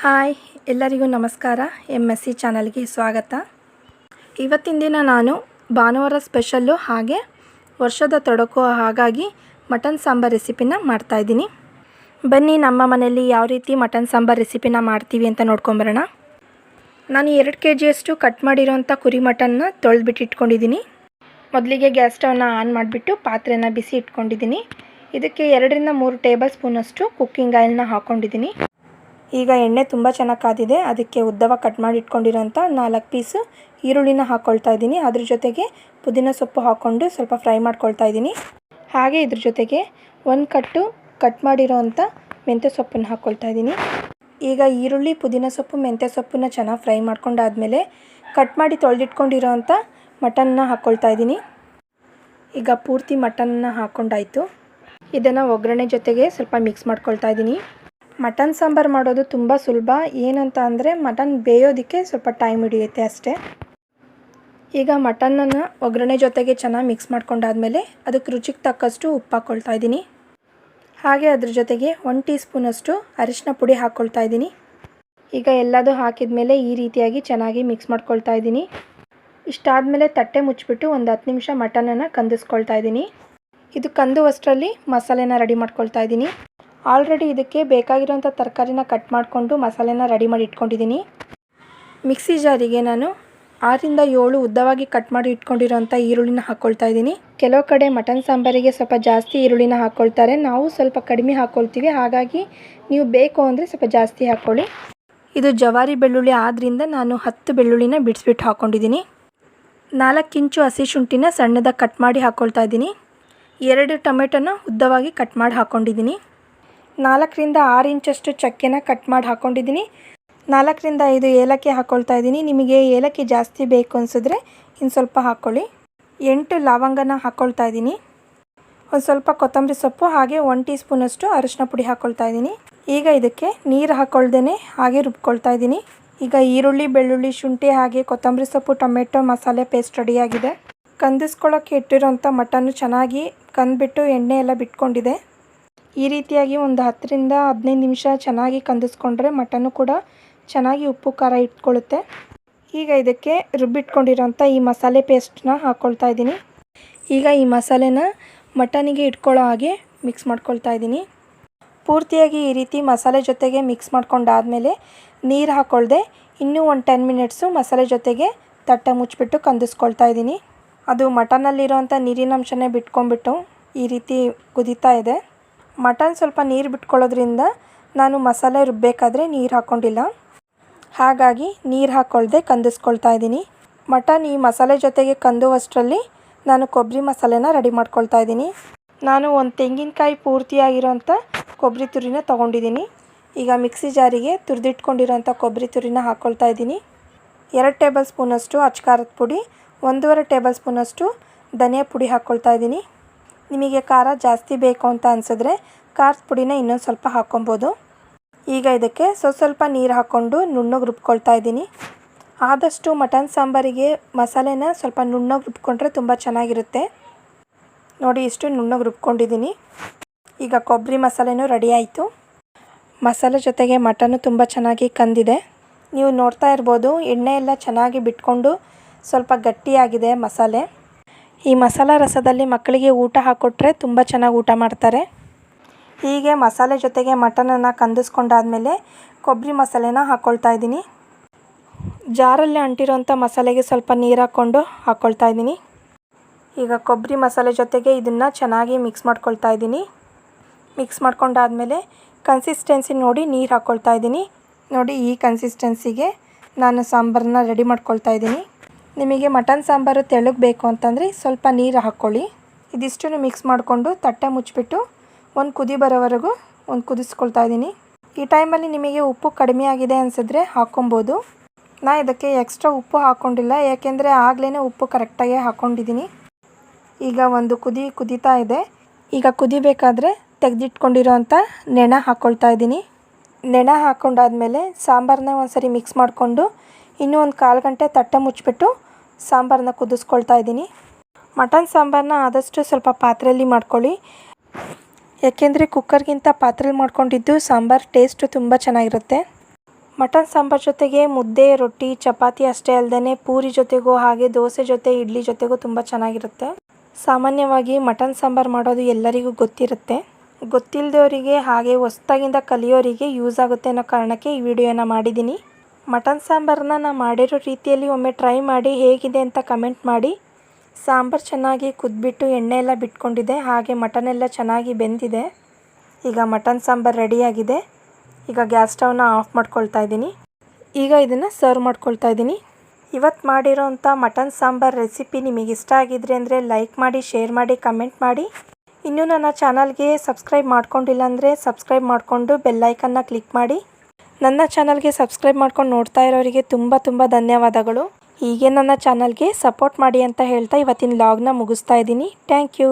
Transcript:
Hi, ಎಲ್ಲರಿಗೂ ನಮಸ್ಕಾರ. M S C ಚಾನಲ್ಗೆ ಸ್ವಾಗತ. ಇವತ್ತಿನ ದಿನ ನಾನು ಭಾನುವಾರ ಸ್ಪೆಷಲ್ಲು ಹಾಗೆ ವರ್ಷದ ತೊಡಕು ಹಾಗಾಗಿ ಮಟನ್ ಸಾಂಬಾರ್ ರೆಸಿಪಿನ ಮಾಡ್ತಾಯಿದ್ದೀನಿ ಬನ್ನಿ, ನಮ್ಮ ಮನೆಯಲ್ಲಿ ಯಾವ ರೀತಿ ಮಟನ್ ಸಾಂಬಾರ್ ರೆಸಿಪಿನ ಮಾಡ್ತೀವಿ ಅಂತ ನೋಡ್ಕೊಂಬರೋಣ. ನಾನು ಎರಡು ಕೆ ಜಿಯಷ್ಟು ಕಟ್ ಮಾಡಿರೋಂಥ ಕುರಿ ಮಟನ್ನ ತೊಳೆದ್ಬಿಟ್ಟು ಇಟ್ಕೊಂಡಿದ್ದೀನಿ. ಮೊದಲಿಗೆ ಗ್ಯಾಸ್ ಸ್ಟವ್ನ ಆನ್ ಮಾಡಿಬಿಟ್ಟು ಪಾತ್ರೆನ ಬಿಸಿ ಇಟ್ಕೊಂಡಿದ್ದೀನಿ. ಇದಕ್ಕೆ ಎರಡರಿಂದ ಮೂರು ಟೇಬಲ್ ಸ್ಪೂನಷ್ಟು ಕುಕ್ಕಿಂಗ್ ಆಯಿಲ್ನ ಹಾಕ್ಕೊಂಡಿದ್ದೀನಿ ಈಗ ಎಣ್ಣೆ ತುಂಬ ಚೆನ್ನಾಗಿ ಕಾದಿದೆ. ಅದಕ್ಕೆ ಉದ್ದವಾಗಿ ಕಟ್ ಮಾಡಿ ಇಟ್ಕೊಂಡಿರೋಂಥ ನಾಲ್ಕು ಪೀಸು ಈರುಳ್ಳಿನ ಹಾಕ್ಕೊಳ್ತಾ ಇದ್ದೀನಿ. ಅದ್ರ ಜೊತೆಗೆ ಪುದೀನ ಸೊಪ್ಪು ಹಾಕ್ಕೊಂಡು ಸ್ವಲ್ಪ ಫ್ರೈ ಮಾಡ್ಕೊಳ್ತಾ ಇದ್ದೀನಿ. ಹಾಗೆ ಇದ್ರ ಜೊತೆಗೆ ಒಂದು ಕಟ್ಟು ಕಟ್ ಮಾಡಿರೋಂಥ ಮೆಂತ್ಯ ಸೊಪ್ಪನ್ನು ಹಾಕ್ಕೊಳ್ತಾ ಇದ್ದೀನಿ. ಈಗ ಈರುಳ್ಳಿ, ಪುದೀನ ಸೊಪ್ಪು, ಮೆಂತ್ಯ ಸೊಪ್ಪನ್ನ ಚೆನ್ನಾಗಿ ಫ್ರೈ ಮಾಡ್ಕೊಂಡಾದಮೇಲೆ ಕಟ್ ಮಾಡಿ ತೊಳೆದಿಟ್ಕೊಂಡಿರೋಂಥ ಮಟನ್ನ ಹಾಕ್ಕೊಳ್ತಾ ಇದ್ದೀನಿ. ಈಗ ಪೂರ್ತಿ ಮಟನ್ನ ಹಾಕ್ಕೊಂಡಾಯಿತು ಇದನ್ನು ಒಗ್ಗರಣೆ ಜೊತೆಗೆ ಸ್ವಲ್ಪ ಮಿಕ್ಸ್ ಮಾಡ್ಕೊಳ್ತಾ ಇದ್ದೀನಿ. ಮಟನ್ ಸಾಂಬಾರು ಮಾಡೋದು ತುಂಬ ಸುಲಭ. ಏನಂತ ಅಂದರೆ ಮಟನ್ ಬೇಯೋದಕ್ಕೆ ಸ್ವಲ್ಪ ಟೈಮ್ ಹಿಡಿಯುತ್ತೆ ಅಷ್ಟೇ. ಈಗ ಮಟನನ್ನು ಒಗ್ಗರಣೆ ಜೊತೆಗೆ ಚೆನ್ನಾಗಿ ಮಿಕ್ಸ್ ಮಾಡ್ಕೊಂಡಾದಮೇಲೆ ಅದಕ್ಕೆ ರುಚಿಗೆ ತಕ್ಕಷ್ಟು ಉಪ್ಪು ಹಾಕ್ಕೊಳ್ತಾ ಇದ್ದೀನಿ. ಹಾಗೆ ಅದ್ರ ಜೊತೆಗೆ ಒನ್ ಟೀ ಸ್ಪೂನಷ್ಟು ಅರಿಶಿನ ಪುಡಿ ಹಾಕ್ಕೊಳ್ತಾ ಇದ್ದೀನಿ. ಈಗ ಎಲ್ಲದೂ ಹಾಕಿದ ಮೇಲೆ ಈ ರೀತಿಯಾಗಿ ಚೆನ್ನಾಗಿ ಮಿಕ್ಸ್ ಮಾಡ್ಕೊಳ್ತಾ ಇದ್ದೀನಿ. ಇಷ್ಟಾದಮೇಲೆ ತಟ್ಟೆ ಮುಚ್ಚಿಬಿಟ್ಟು ಒಂದು ಹತ್ತು ನಿಮಿಷ ಮಟನನ್ನು ಕಂದಿಸ್ಕೊಳ್ತಾ ಇದ್ದೀನಿ. ಇದು ಕಂದುವಷ್ಟರಲ್ಲಿ ಮಸಾಲೆನ ರೆಡಿ ಮಾಡ್ಕೊಳ್ತಾ ಇದ್ದೀನಿ. ಆಲ್ರೆಡಿ ಇದಕ್ಕೆ ಬೇಕಾಗಿರೋಂಥ ತರಕಾರಿನ ಕಟ್ ಮಾಡಿಕೊಂಡು ಮಸಾಲೆನ ರೆಡಿ ಮಾಡಿ ಇಟ್ಕೊಂಡಿದ್ದೀನಿ. ಮಿಕ್ಸಿ ಜಾರಿಗೆ ನಾನು ಆರಿಂದ ಏಳು ಉದ್ದವಾಗಿ ಕಟ್ ಮಾಡಿ ಇಟ್ಕೊಂಡಿರೋಂಥ ಈರುಳ್ಳಿನ ಹಾಕ್ಕೊಳ್ತಾ ಇದ್ದೀನಿ. ಕೆಲವು ಕಡೆ ಮಟನ್ ಸಾಂಬಾರಿಗೆ ಸ್ವಲ್ಪ ಜಾಸ್ತಿ ಈರುಳ್ಳಿನ ಹಾಕ್ಕೊಳ್ತಾರೆ ನಾವು ಸ್ವಲ್ಪ ಕಡಿಮೆ ಹಾಕ್ಕೊಳ್ತೀವಿ ಹಾಗಾಗಿ ನೀವು ಬೇಕು ಅಂದರೆ ಸ್ವಲ್ಪ ಜಾಸ್ತಿ ಹಾಕ್ಕೊಳ್ಳಿ ಇದು ಜವಾರಿ ಬೆಳ್ಳುಳ್ಳಿ ಆದ್ದರಿಂದ ನಾನು ಹತ್ತು ಬೆಳ್ಳುಳ್ಳಿನ ಬಿಡಿಸ್ಬಿಟ್ಟು ಹಾಕ್ಕೊಂಡಿದ್ದೀನಿ ನಾಲ್ಕು ಇಂಚು ಹಸಿ ಶುಂಠಿನ ಸಣ್ಣದಾಗಿ ಕಟ್ ಮಾಡಿ ಹಾಕ್ಕೊಳ್ತಾ ಇದ್ದೀನಿ. ಎರಡು ಟೊಮೆಟೊನ ಉದ್ದವಾಗಿ ಕಟ್ ಮಾಡಿ ಹಾಕ್ಕೊಂಡಿದ್ದೀನಿ ನಾಲ್ಕರಿಂದ ಆರು ಇಂಚಷ್ಟು ಚಕ್ಕೆನ ಕಟ್ ಮಾಡಿ ಹಾಕ್ಕೊಂಡಿದ್ದೀನಿ ನಾಲ್ಕರಿಂದ ಐದು ಏಲಕ್ಕಿ ಹಾಕ್ಕೊಳ್ತಾ ಇದ್ದೀನಿ. ನಿಮಗೆ ಏಲಕ್ಕಿ ಜಾಸ್ತಿ ಬೇಕು ಅನಿಸಿದ್ರೆ ಇನ್ನು ಸ್ವಲ್ಪ ಹಾಕ್ಕೊಳ್ಳಿ. ಎಂಟು ಲವಂಗನ ಹಾಕ್ಕೊಳ್ತಾ ಇದ್ದೀನಿ. ಒಂದು ಸ್ವಲ್ಪ ಕೊತ್ತಂಬರಿ ಸೊಪ್ಪು, ಹಾಗೆ ಒನ್ ಟೀ ಸ್ಪೂನಷ್ಟು ಅರಿಶಿನ ಪುಡಿ ಹಾಕ್ಕೊಳ್ತಾ ಇದ್ದೀನಿ. ಈಗ ಇದಕ್ಕೆ ನೀರು ಹಾಕ್ಕೊಳ್ದೇ ಹಾಗೆ ರುಬ್ಕೊಳ್ತಾ ಇದ್ದೀನಿ. ಈಗ ಈರುಳ್ಳಿ, ಬೆಳ್ಳುಳ್ಳಿ, ಶುಂಠಿ, ಹಾಗೆ ಕೊತ್ತಂಬರಿ ಸೊಪ್ಪು, ಟೊಮೆಟೊ, ಮಸಾಲೆ ಪೇಸ್ಟ್ ರೆಡಿಯಾಗಿದೆ. ಕಂದಿಸ್ಕೊಳ್ಳೋಕ್ಕೆ ಇಟ್ಟಿರೋಂಥ ಮಟನ್ನು ಚೆನ್ನಾಗಿ ಕಂದ್ಬಿಟ್ಟು ಎಣ್ಣೆ ಎಲ್ಲ ಬಿಟ್ಕೊಂಡಿದೆ. ಈ ರೀತಿಯಾಗಿ ಒಂದು ಹತ್ತರಿಂದ ಹದಿನೈದು ನಿಮಿಷ ಚೆನ್ನಾಗಿ ಕಂದಿಸ್ಕೊಂಡ್ರೆ ಮಟನು ಕೂಡ ಚೆನ್ನಾಗಿ ಉಪ್ಪು, ಖಾರ ಇಟ್ಕೊಳ್ಳುತ್ತೆ. ಈಗ ಇದಕ್ಕೆ ರುಬ್ಬಿಟ್ಕೊಂಡಿರೋಂಥ ಈ ಮಸಾಲೆ ಪೇಸ್ಟ್ನ ಹಾಕ್ಕೊಳ್ತಾ ಇದ್ದೀನಿ. ಈಗ ಈ ಮಸಾಲೆನ ಮಟನಿಗೆ ಇಟ್ಕೊಳ್ಳೋ ಹಾಗೆ ಮಿಕ್ಸ್ ಮಾಡ್ಕೊಳ್ತಾ ಇದ್ದೀನಿ. ಪೂರ್ತಿಯಾಗಿ ಈ ರೀತಿ ಮಸಾಲೆ ಜೊತೆಗೆ ಮಿಕ್ಸ್ ಮಾಡ್ಕೊಂಡಾದಮೇಲೆ ನೀರು ಹಾಕ್ಕೊಳ್ದೆ ಇನ್ನೂ ಒಂದು ಟೆನ್ ಮಿನಿಟ್ಸು ಮಸಾಲೆ ಜೊತೆಗೆ ತಟ್ಟೆ ಮುಚ್ಚಿಬಿಟ್ಟು ಕಂದಿಸ್ಕೊಳ್ತಾ ಇದ್ದೀನಿ. ಅದು ಮಟನಲ್ಲಿರೋವಂಥ ನೀರಿನ ಅಂಶನೇ ಬಿಟ್ಕೊಂಡ್ಬಿಟ್ಟು ಈ ರೀತಿ ಕುದೀತಾ ಇದೆ. ಮಟನ್ ಸ್ವಲ್ಪ ನೀರು ಬಿಟ್ಕೊಳ್ಳೋದ್ರಿಂದ ನಾನು ಮಸಾಲೆ ರುಬ್ಬಬೇಕಾದ್ರೆ ನೀರು ಹಾಕ್ಕೊಂಡಿಲ್ಲ. ಹಾಗಾಗಿ ನೀರು ಹಾಕ್ಕೊಳ್ದೆ ಕಂದಿಸ್ಕೊಳ್ತಾ ಇದ್ದೀನಿ. ಮಟನ್ ಈ ಮಸಾಲೆ ಜೊತೆಗೆ ಕಂದುವಷ್ಟರಲ್ಲಿ ನಾನು ಕೊಬ್ಬರಿ ಮಸಾಲೆನ ರೆಡಿ ಮಾಡ್ಕೊಳ್ತಾ ಇದ್ದೀನಿ. ನಾನು ಒಂದು ತೆಂಗಿನಕಾಯಿ ಪೂರ್ತಿಯಾಗಿರೋಂಥ ಕೊಬ್ಬರಿ ತುರಿನ ತೊಗೊಂಡಿದ್ದೀನಿ. ಈಗ ಮಿಕ್ಸಿ ಜಾರಿಗೆ ತುರಿದಿಟ್ಕೊಂಡಿರೋಂಥ ಕೊಬ್ಬರಿ ತುರಿನ ಹಾಕ್ಕೊಳ್ತಾ ಇದ್ದೀನಿ. ಎರಡು ಟೇಬಲ್ ಸ್ಪೂನಷ್ಟು ಅಚ್ಕಾರದ ಪುಡಿ, ಒಂದೂವರೆ ಟೇಬಲ್ ಸ್ಪೂನಷ್ಟು ಧನಿಯಾ ಪುಡಿ ಹಾಕ್ಕೊಳ್ತಾ ಇದ್ದೀನಿ. ನಿಮಗೆ ಖಾರ ಜಾಸ್ತಿ ಬೇಕು ಅಂತ ಅನಿಸಿದ್ರೆ ಖಾರದ ಪುಡಿನ ಇನ್ನೊಂದು ಸ್ವಲ್ಪ ಹಾಕ್ಕೊಬೋದು. ಈಗ ಇದಕ್ಕೆ ಸ್ವಲ್ಪ ಸ್ವಲ್ಪ ನೀರು ಹಾಕ್ಕೊಂಡು ನುಣ್ಣಗೆ ರುಬ್ಕೊಳ್ತಾ ಇದ್ದೀನಿ. ಆದಷ್ಟು ಮಟನ್ ಸಾಂಬಾರಿಗೆ ಮಸಾಲೆನ ಸ್ವಲ್ಪ ನುಣ್ಣಗೆ ರುಬ್ಕೊಂಡ್ರೆ ತುಂಬ ಚೆನ್ನಾಗಿರುತ್ತೆ. ನೋಡಿ ಇಷ್ಟು ನುಣ್ಣಗೆ ರುಬ್ಕೊಂಡಿದ್ದೀನಿ. ಈಗ ಕೊಬ್ಬರಿ ಮಸಾಲೆನೂ ರೆಡಿ ಆಯಿತು. ಮಸಾಲೆ ಜೊತೆಗೆ ಮಟನು ತುಂಬ ಚೆನ್ನಾಗಿ ಕಂದಿದೆ. ನೀವು ನೋಡ್ತಾ ಇರ್ಬೋದು, ಎಣ್ಣೆ ಎಲ್ಲ ಚೆನ್ನಾಗಿ ಬಿಟ್ಕೊಂಡು ಸ್ವಲ್ಪ ಗಟ್ಟಿಯಾಗಿದೆ ಮಸಾಲೆ. ಈ ಮಸಾಲ ರಸದಲ್ಲಿ ಮಕ್ಕಳಿಗೆ ಊಟ ಹಾಕ್ಕೊಟ್ರೆ ತುಂಬ ಚೆನ್ನಾಗಿ ಊಟ ಮಾಡ್ತಾರೆ. ಹೀಗೆ ಮಸಾಲೆ ಜೊತೆಗೆ ಮಟನನ್ನು ಕಂದಿಸ್ಕೊಂಡಾದಮೇಲೆ ಕೊಬ್ಬರಿ ಮಸಾಲೆನ ಹಾಕ್ಕೊಳ್ತಾ ಇದ್ದೀನಿ. ಜಾರಲ್ಲಿ ಅಂಟಿರೋಂಥ ಮಸಾಲೆಗೆ ಸ್ವಲ್ಪ ನೀರು ಹಾಕ್ಕೊಂಡು ಹಾಕ್ಕೊಳ್ತಾ ಇದ್ದೀನಿ. ಈಗ ಕೊಬ್ಬರಿ ಮಸಾಲೆ ಜೊತೆಗೆ ಇದನ್ನು ಚೆನ್ನಾಗಿ ಮಿಕ್ಸ್ ಮಾಡ್ಕೊಳ್ತಾ ಇದ್ದೀನಿ. ಮಿಕ್ಸ್ ಮಾಡ್ಕೊಂಡಾದಮೇಲೆ ಕನ್ಸಿಸ್ಟೆನ್ಸಿ ನೋಡಿ ನೀರು ಹಾಕ್ಕೊಳ್ತಾ ಇದ್ದೀನಿ. ನೋಡಿ ಈ ಕನ್ಸಿಸ್ಟೆನ್ಸಿಗೆ ನಾನು ಸಾಂಬಾರನ್ನ ರೆಡಿ ಮಾಡ್ಕೊಳ್ತಾ ಇದ್ದೀನಿ. ನಿಮಗೆ ಮಟನ್ ಸಾಂಬಾರು ತೆಳಗೆ ಬೇಕು ಅಂತಂದರೆ ಸ್ವಲ್ಪ ನೀರು ಹಾಕ್ಕೊಳ್ಳಿ. ಇದಿಷ್ಟನ್ನು ಮಿಕ್ಸ್ ಮಾಡಿಕೊಂಡು ತಟ್ಟೆ ಮುಚ್ಚಿಬಿಟ್ಟು ಒಂದು ಕುದಿ ಬರೋವರೆಗೂ ಒಂದು ಕುದಿಸ್ಕೊಳ್ತಾ ಇದ್ದೀನಿ. ಈ ಟೈಮಲ್ಲಿ ನಿಮಗೆ ಉಪ್ಪು ಕಡಿಮೆ ಆಗಿದೆ ಅನಿಸಿದ್ರೆ ಹಾಕ್ಕೊಬೋದು. ನಾ ಇದಕ್ಕೆ ಎಕ್ಸ್ಟ್ರಾ ಉಪ್ಪು ಹಾಕ್ಕೊಂಡಿಲ್ಲ, ಯಾಕೆಂದರೆ ಆಗಲೇ ಉಪ್ಪು ಕರೆಕ್ಟಾಗಿ ಹಾಕ್ಕೊಂಡಿದ್ದೀನಿ. ಈಗ ಒಂದು ಕುದಿ ಕುದೀತಾ ಇದೆ. ಈಗ ಕುದಿಬೇಕಾದ್ರೆ ತೆಗೆದಿಟ್ಕೊಂಡಿರೋಂಥ ನೆಣ ಹಾಕ್ಕೊಳ್ತಾ ಇದ್ದೀನಿ. ನೆಣ ಹಾಕ್ಕೊಂಡಾದ್ಮೇಲೆ ಸಾಂಬಾರನ್ನ ಒಂದು ಸರಿ ಮಿಕ್ಸ್ ಮಾಡಿಕೊಂಡು ಇನ್ನೂ ಒಂದು ಕಾಲು ಗಂಟೆ ತಟ್ಟೆ ಮುಚ್ಚಿಬಿಟ್ಟು ಸಾಂಬಾರನ್ನ ಕುದಿಸ್ಕೊಳ್ತಾ ಇದ್ದೀನಿ. ಮಟನ್ ಸಾಂಬಾರನ್ನ ಆದಷ್ಟು ಸ್ವಲ್ಪ ಪಾತ್ರೆಯಲ್ಲಿ ಮಾಡ್ಕೊಳ್ಳಿ. ಯಾಕೆಂದರೆ ಕುಕ್ಕರ್ಗಿಂತ ಪಾತ್ರೆಯಲ್ಲಿ ಮಾಡ್ಕೊಂಡಿದ್ದು ಸಾಂಬಾರು ಟೇಸ್ಟು ತುಂಬ ಚೆನ್ನಾಗಿರುತ್ತೆ. ಮಟನ್ ಸಾಂಬಾರು ಜೊತೆಗೆ ಮುದ್ದೆ, ರೊಟ್ಟಿ, ಚಪಾತಿ ಅಷ್ಟೇ ಅಲ್ಲದೆ ಪೂರಿ ಜೊತೆಗೂ ಹಾಗೆ ದೋಸೆ ಜೊತೆ, ಇಡ್ಲಿ ಜೊತೆಗೂ ತುಂಬ ಚೆನ್ನಾಗಿರುತ್ತೆ. ಸಾಮಾನ್ಯವಾಗಿ ಮಟನ್ ಸಾಂಬಾರು ಮಾಡೋದು ಎಲ್ಲರಿಗೂ ಗೊತ್ತಿರುತ್ತೆ. ಗೊತ್ತಿಲ್ಲದವರಿಗೆ ಹಾಗೆ ಹೊಸ್ದಾಗಿಂದ ಕಲಿಯೋರಿಗೆ ಯೂಸ್ ಆಗುತ್ತೆ ಅನ್ನೋ ಕಾರಣಕ್ಕೆ ಈ ವಿಡಿಯೋನ ಮಾಡಿದ್ದೀನಿ. ಮಟನ್ ಸಾಂಬಾರನ್ನ ನಾನು ಮಾಡಿರೋ ರೀತಿಯಲ್ಲಿ ಒಮ್ಮೆ ಟ್ರೈ ಮಾಡಿ ಹೇಗಿದೆ ಅಂತ ಕಮೆಂಟ್ ಮಾಡಿ. ಸಾಂಬಾರು ಚೆನ್ನಾಗಿ ಕುದ್ಬಿಟ್ಟು ಎಣ್ಣೆ ಎಲ್ಲ ಬಿಟ್ಕೊಂಡಿದೆ, ಹಾಗೆ ಮಟನ್ ಎಲ್ಲ ಚೆನ್ನಾಗಿ ಬೆಂದಿದೆ. ಈಗ ಮಟನ್ ಸಾಂಬಾರು ರೆಡಿಯಾಗಿದೆ ಈಗ ಗ್ಯಾಸ್ ಸ್ಟವ್ನ ಆಫ್ ಮಾಡ್ಕೊಳ್ತಾ ಇದ್ದೀನಿ. ಈಗ ಇದನ್ನು ಸರ್ವ್ ಮಾಡ್ಕೊಳ್ತಾ ಇದ್ದೀನಿ. ಇವತ್ತು ಮಾಡಿರೋಂಥ ಮಟನ್ ಸಾಂಬಾರ್ ರೆಸಿಪಿ ನಿಮಗೆ ಇಷ್ಟ ಆಗಿದ್ರೆ ಅಂದರೆ ಲೈಕ್ ಮಾಡಿ ಶೇರ್ ಮಾಡಿ ಕಮೆಂಟ್ ಮಾಡಿ. ಇನ್ನೂ ನನ್ನ ಚಾನಲ್ಗೆ ಸಬ್ಸ್ಕ್ರೈಬ್ ಮಾಡ್ಕೊಂಡಿಲ್ಲ ಅಂದರೆ ಸಬ್ಸ್ಕ್ರೈಬ್ ಮಾಡಿಕೊಂಡು ಬೆಲ್ಲೈಕನ್ನ ಕ್ಲಿಕ್ ಮಾಡಿ. ನನ್ನ ಚಾನಲ್ಗೆ ಸಬ್ಸ್ಕ್ರೈಬ್ ಮಾಡ್ಕೊಂಡು ನೋಡ್ತಾ ಇರೋರಿಗೆ ತುಂಬ ತುಂಬ ಧನ್ಯವಾದಗಳು. ಹೀಗೆ ನನ್ನ ಚಾನಲ್ಗೆ ಸಪೋರ್ಟ್ ಮಾಡಿ ಅಂತ ಹೇಳ್ತಾ ಇವತ್ತಿನ ಲಾಗ್ನ ಮುಗಿಸ್ತಾ ಇದ್ದೀನಿ. Thank you.